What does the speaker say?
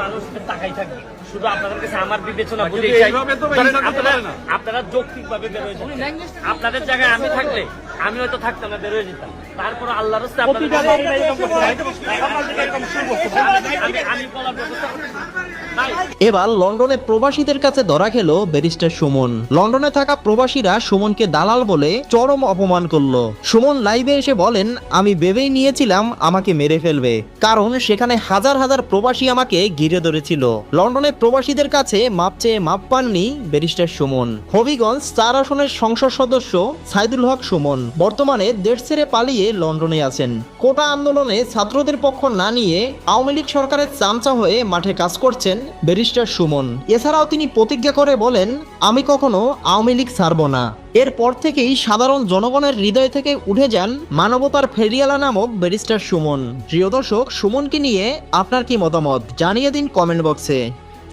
মানুষ তাকাই থাকবে। শুধু আপনাদের কাছে আমার বিবেচনা বুঝে আপনারা না। আপনারা যৌক্তিক ভাবে বেরোয় আপনাদের জায়গায় আমি থাকলে আমি হয়তো থাকতাম না বেরোয় যেতাম। তারপর আল্লাহর এবার লন্ডনে প্রবাসীদের কাছে ধরা খেল ব্যারিস্টার সুমন। লন্ডনে থাকা প্রবাসীরা সুমনকে দালাল বলে চরম অপমান করল। সুমন লাইভে এসে বলেন আমি ভেবেই নিয়েছিলাম আমাকে মেরে ফেলবে। কারণ সেখানে হাজার হাজার প্রবাসী আমাকে ঘিরে ধরেছিল। লন্ডনে প্রবাসীদের কাছে মাপ চেয়ে মাপ পাননি ব্যারিস্টার সুমন। হবিগঞ্জ চার আসনের সংসদ সদস্য সাইদুল হক সুমন। বর্তমানে দেশ ছেড়ে পালিয়ে লন্ডনে আছেন। কোটা আন্দোলনে ছাত্রদের পক্ষ না নিয়ে আওয়ামী লীগ সরকারের চামচা হয়ে মাঠে কাজ করছেন ব্যারিস্টার সুমন। এছাড়াও তিনি প্রতিজ্ঞা করে বলেন, আমি কখনো আওয়ামী লীগ ছাড়ব না। এরপর থেকেই সাধারণ জনগণের হৃদয় থেকে উঠে যান মানবতার ফেরিয়ালা নামক ব্যারিস্টার সুমন। প্রিয় দর্শক, সুমনকে নিয়ে আপনার কি মতামত? জানিয়ে দিন কমেন্ট বক্সে।